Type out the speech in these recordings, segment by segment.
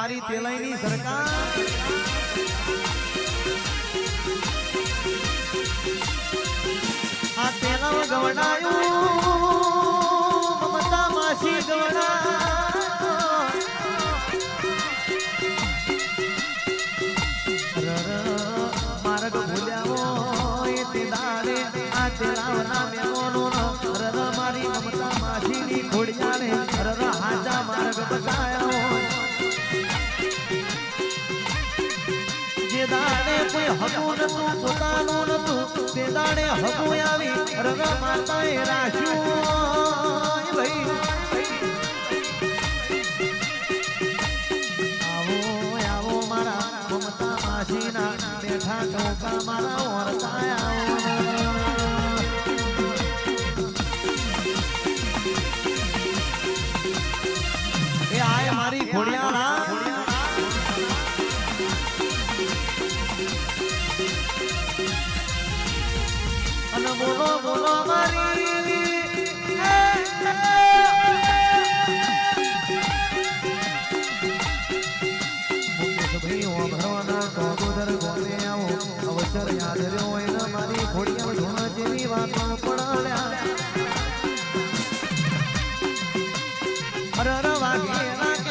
મારી તેલાઈની સરકાર. આ તેલાવ ગવડાયું, મમતા માસી ગવડા તેલાવના મેમોનો રર મારી મમતા માસીની ખોડિયાને રર હાજા માર્ગ બતાયા કોઈ હતું નતું, પોતાનું નતું. તે દાડે હતું આવી, રગા માતાએ રાખ્યું ભાઈ. આવો મારા મમતા માસીના, બેઠા મારા ઓરતા આવો એ આય મારી ખોડિયાળા રહ્યો હોય ને મારી જેવી વાતો પડાડ્યા. અરર વાગે લાગે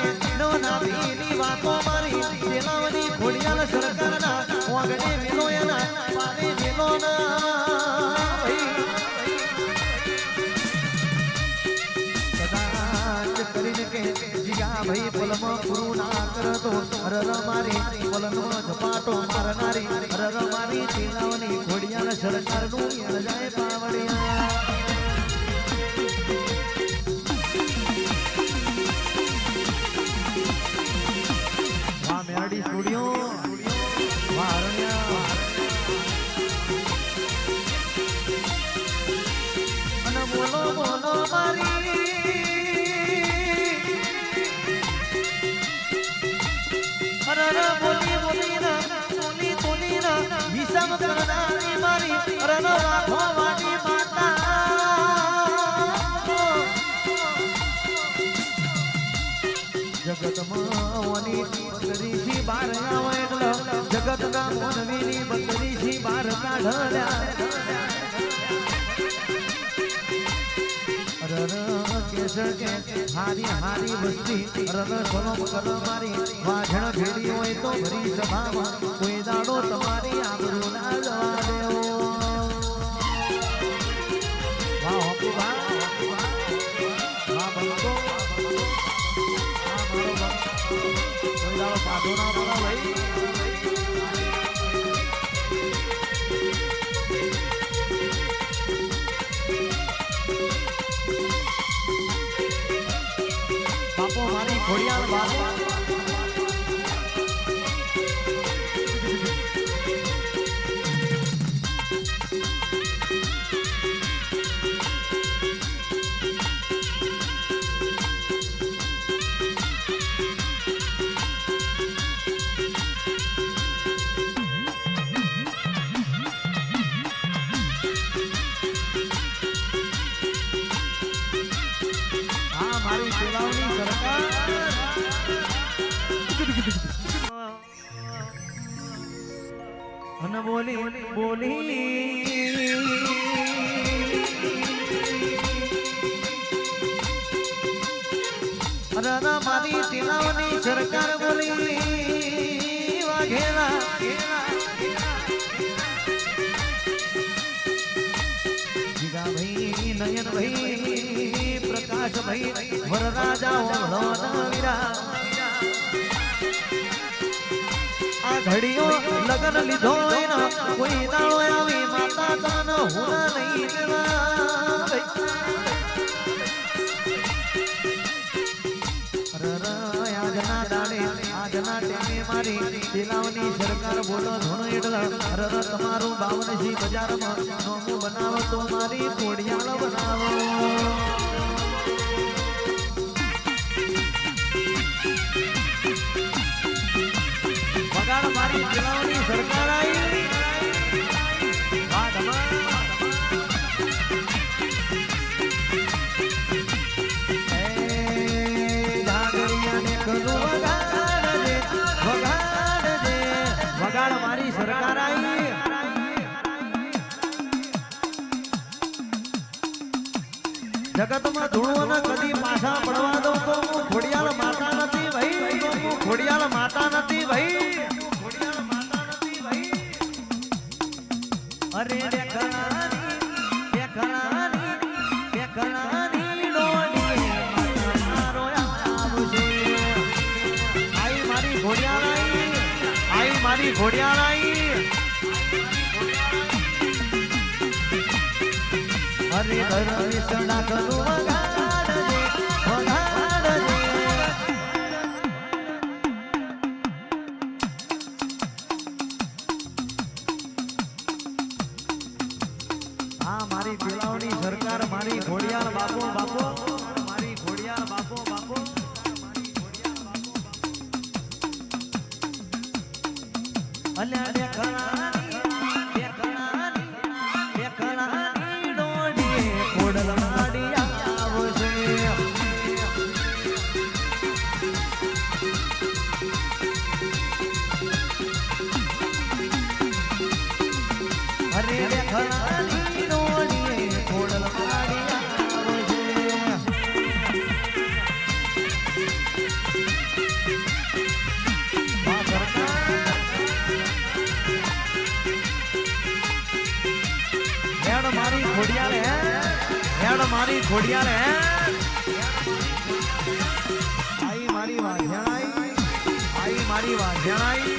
કરીને કે જીગા ભાઈ પલમાં ગુરુ ના કરતો અરર મારી પલનો ઝપાટો મારનારી અરર મારી તેલાવની ખોડિયાળ સરકારનું જાય પાવડિયા. સ્ટુડિયો કરનારી મારી અરર રાખો વાટી માતા. જગતમાં ઓની બકરીશી બાર આવે કેસ કે હારી હારી વસ્તી રર સોનમ કર મારી વાઝણ ભેડી હોય તો ભરી સભામાં કોઈ દાડો તમારી આબરૂ ના જવા દેવો વાહ હોકી વાહ વાહ બંકો વાહ મારો બંકો કોઈ દાડો પાછો ના બાપો મારી અને બોલી બોલી. અરે મારી તિલાવની સરકાર બોલી. વાઘેલા. નયન ભાઈ પ્રકાશ ભાઈ વરરાજા ઓળો વીરા. ઘડીઓ લગન લીધો એના. કોઈ દાડો આવી માતા તન હુના નહીં આજના દાડે, આજના ટેમે મારી દિલાવની સરકાર બોલો ધૂણો એટલે તમારું બાવનસી બજારમાં નોમું બનાવો તો મારી કોડિયાળ બનાવો. ચૂંટણીઓની સરકાર આવી. મારી સરકાર આવી. કદી પાછા પડવા દઉં તો હું ખોડિયાલ માતા નથી ભાઈ તો હું ખોડિયાલ માતા અરે ડેકણાની ડેકણાની ડેકણાની ડોલી માતા મારો આવશે આઈ મારી ઘોડિયાળાઈ આઈ મારી કરું હા, મારી પેલાઓની સરકાર, મારી ઘોડિયાળ બાપો બાપો, મારી ઘોડિયાળ બાપો બાપો, અલ્યા દેખણાની દેખણાની દેખણાની ડોડીએ ખોડલ માડી આવશે. અરે દેખણાની હેડ મારી ખોડિયાળ હે? હેડ મારી ખોડિયાળ હે? આઈ મારી વાઘેણાઈ આઈ મારી વાઘેણાઈ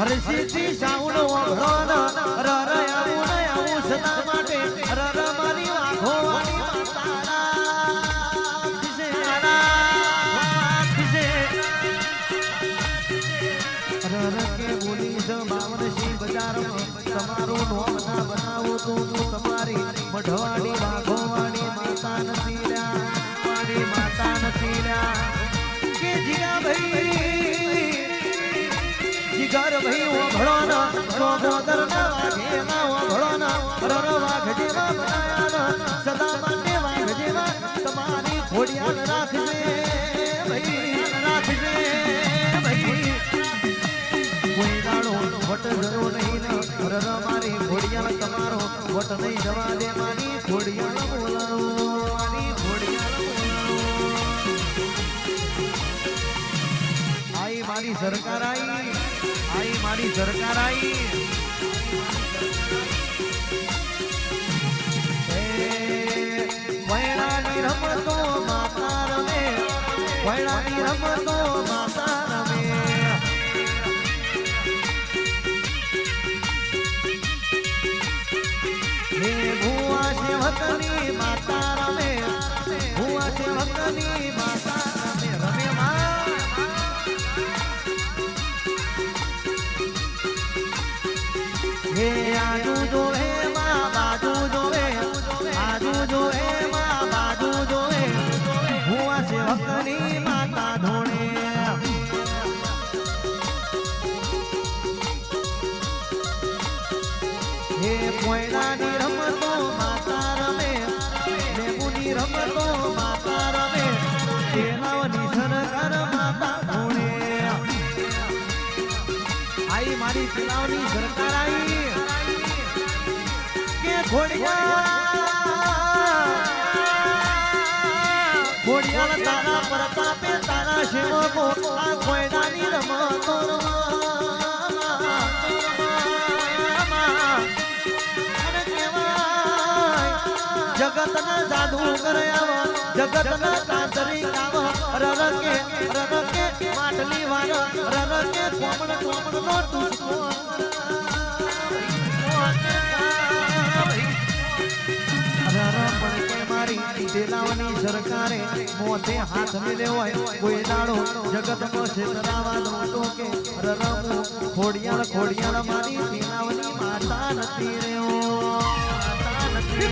ખોડિયા હરસીથી સાઉન્ડ ર ર આવું ને બજારમાં તમારું નોમ ના બનાવો તો તમારી મઢવાડી ભાઈ સદા માટે વાઘ જેવા, તમારી દાડો વટ જરો નહીં, ને રર મારી તમારો વટ નહીં જવા દે, મારી બોલાવો આઈ મારી સરકાર આઈ આઈ, મારી એ, વૈણાની રમતો માતા રમે. વૈણાની રમતો માતા રમે. હે ભુવા છે વતની માતા રમે. ભુવા છે વતની બાજુ જોવે બાજુ જોવે બાજુ જોવે બાજુ જોવે. માતા ધોણે હે કોયડાની રમતો માતા રમે લેબુની રમતો માતા રમે તેનાવની સરકાર આઈ મારી તેનાવની સરકાર આવી કે ખોડિયા તારા પ્રતાપે તારા શિવ આ કોયડાની રમતો જગતના જાદુ કર્યા જગતના તાંત્રિક આવ રરકે રરકે, માટલી વાર રરકે કોમણ કોમણ નો ટુસકો તેલાવની સરકારે મોતે હાથ મેલે હોય, કોઈ દાડો જગતનો છેતરાવાનો તો કે રરમું ખોડિયાળ ખોડિયાળ મારી તેલાવની માતા નથી રહ્યો.